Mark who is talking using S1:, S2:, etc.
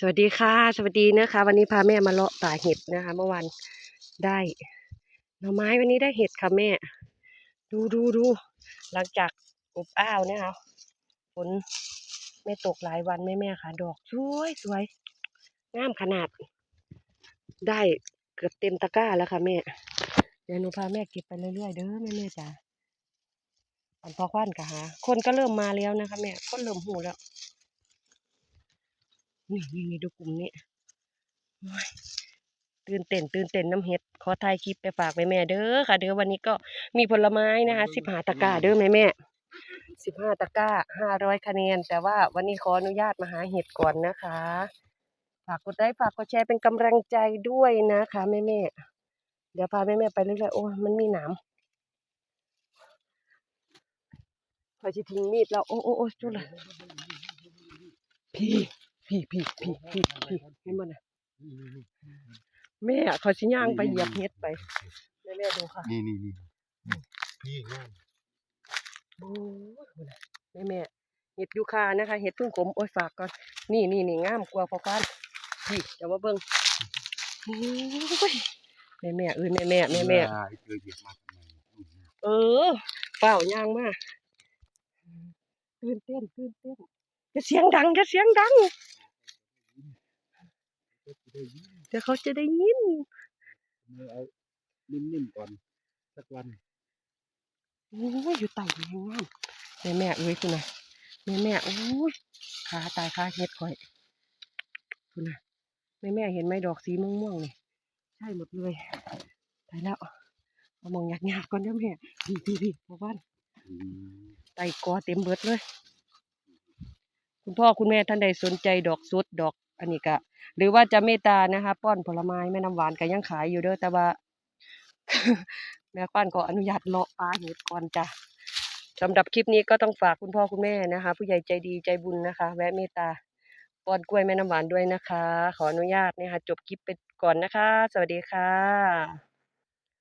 S1: สวัสดีค่ะ สวัสดีนะคะ วันนี้พาแม่มาเลาะป่าเห็ดนะคะ เมื่อวานได้หน่อไม้วันนี้ได้เห็ดค่ะแม่ ดูดูดูหลังจากอบอ้าวนะคะฝนไม่ตกหลายวันแม่แม่ค่ะ ดอกสวยสวยงามขนาด ได้เกือบเต็มตะกร้าแล้วค่ะแม่เดี๋ยวหนูพาแม่เก็บไปเรื่อยๆเด้อแม่แม่จ๋าอันพอควันกะหาคนก็เริ่มมาแล้วนะคะแม่คนเริ่มหูแล้ว นี่นี่นี่ดูกลุ่มนี้โอ้ยตื่นเต้นตื่นเต้นน้ำเห็ด ขอถ่ายคลิปไปฝากแม่แม่ๆเด้อค่ะ เด้อวันนี้ก็มีผลไม้นะคะสิบห้าตะกร้าเด้อแม่แม่สิบห้าตะกร้าห้าร้อยคะแนน แต่ว่าวันนี้ขออนุญาตมาหาเห็ดก่อนนะคะ ฝากกดไลค์ฝากกดแชร์เป็นกำลังใจด้วยนะคะแม่แม่ๆเดี๋ยวพาแม่แม่ๆไปเรื่อยๆโอ้ยมันมีหนามพอจะทิ้งมีดแล้ว โอ้โอ้โอ้จุดเลยพี่ พี่พี่พี่พี่พี่เห็นมันนะแม่เขาสิย่างไปเหยียบเฮ็ดไปแม่แม่ดูค่ะ
S2: นี่นี่นี่พี่งาม
S1: โอ้ยคุณน่ะแม่แม่เห็ดยูคานะคะเห็ดพึ่งขมโอ้ยฝากก่อนนี่นี่นี่งามกว่าพอกันพี่เดี๋ยวมาเบิ่งโอ้ยแม่แม่เอ้ยแม่แม่แม่แม่
S2: ลายเจอเหยียบมาทำไมอืม
S1: เออ เปล่าย่างมาตื่นเต้นตื่นเต้นจะเสียงดังจะเสียงดัง เดี๋ยวเขาจะได้ยิน
S2: มือเอานิ่มๆก่อนสักวัน
S1: โอ้ยอยู่ใต้แมงงามแม่แม่เอ้ยคุณน่ะแม่แม่โอ้ยขาตายขาเฮ็ดข่อยคุณน่ะแม่แม่เห็นไหมดอกสีม่วงๆนี่ใช่หมดเลยตายแล้วเอามองหยาดๆก่อนเด้อแม่พี่พี่พี่พ่อบ้าน
S2: อืม
S1: ไตกอเต็มเบิดเลย คุณพ่อคุณแม่ท่านใดสนใจดอกสุดดอก อันนี้ก็หรือว่าจะเมตานะคะ ป้อนผลไม้แม่น้ำหวานก็ยังขายอยู่เด้อแต่ว่าแม่ป้านก็อนุญาตเลาะปลาเห็ดก่อนจ้ะสำหรับคลิปนี้ก็ต้องฝากคุณพ่อคุณแม่นะคะ ผู้ใหญ่ใจดีใจบุญนะคะ แวะเมตตาป้อนกล้วยแม่น้ำหวานด้วยนะคะ ขออนุญาตนะคะจบคลิปไปก่อนนะคะ สวัสดีค่ะ